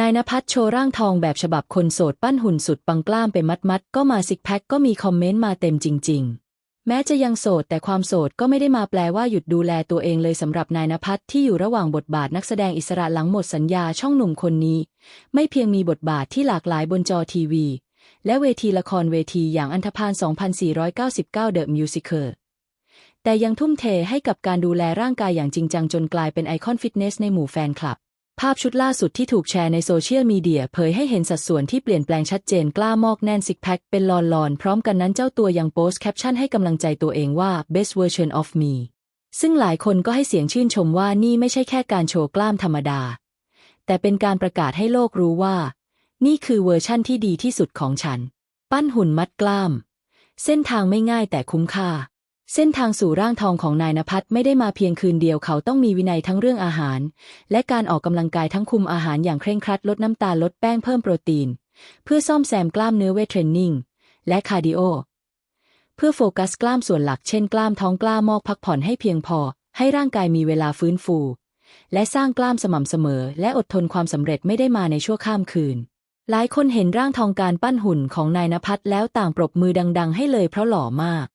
นายนภัสโชว์ร่างทองแบบฉบับคนโสดปั้นหุ่นสุดปังกล้ามไปมัดๆ ก็มาซิกแพคก็มีคอมเมนต์มาเต็มจริง ๆ แม้จะยังโสดแต่ความโสดก็ไม่ได้มาแปลว่าหยุดดูแลตัวเองเลยสำหรับนายนภัสที่อยู่ระหว่างบทบาทนักแสดงอิสระหลังหมดสัญญาช่องหนุ่มคนนี้ ไม่เพียงมีบทบาทที่หลากหลายบนจอทีวี และเวทีละครเวทีอย่างอันธพาล2499 The Musical แต่ยังทุ่มเทให้กับการดูแลร่างกายอย่างจริงจังจนกลายเป็นไอคอนฟิตเนสในหมู่แฟนคลับ ภาพชุดล่าสุดที่ถูกแชร์ในโซเชียลมีเดียเผยให้เห็นสัดส่วนที่เปลี่ยนแปลงชัดเจนกล้ามอกแน่นซิกแพคเป็นลอนลอนๆ พร้อมกันนั้นเจ้าตัวยังโพสต์แคปชั่นให้กำลังใจตัวเองว่า best version of me ซึ่งหลายคนก็ให้เสียงชื่นชมว่านี่ไม่ใช่แค่การโชว์กล้ามธรรมดา แต่เป็นการประกาศให้โลกรู้ว่า นี่คือเวอร์ชั่นที่ดีที่สุดของฉัน ปั้นหุ่นมัดกล้าม เส้นทางไม่ง่ายแต่คุ้มค่า เส้นทางสู่ร่างทองของนายนภัสไม่ได้มาเพียงคืนเดียวเขาต้องมีวินัยทั้งเรื่องอาหาร และการออกกำลังกายทั้งคุมอาหารอย่างเคร่งครัดลดน้ำตาลลดแป้งเพิ่มโปรตีน เพื่อซ่อมแซมกล้ามเนื้อเวทเทรนนิ่งและคาร์ดิโอ เพื่อโฟกัสกล้ามส่วนหลักเช่นกล้ามท้องกล้ามอกพักผ่อนให้เพียงพอ ให้ร่างกายมีเวลาฟื้นฟู และสร้างกล้ามสม่ำเสมอ และอดทนความสำเร็จไม่ได้มาในชั่วข้ามคืน หลายคนเห็นร่างทองการปั้นหุ่นของนายนภัสแล้วต่างปรบมือดัง ๆ ให้เลยเพราะหล่อมาก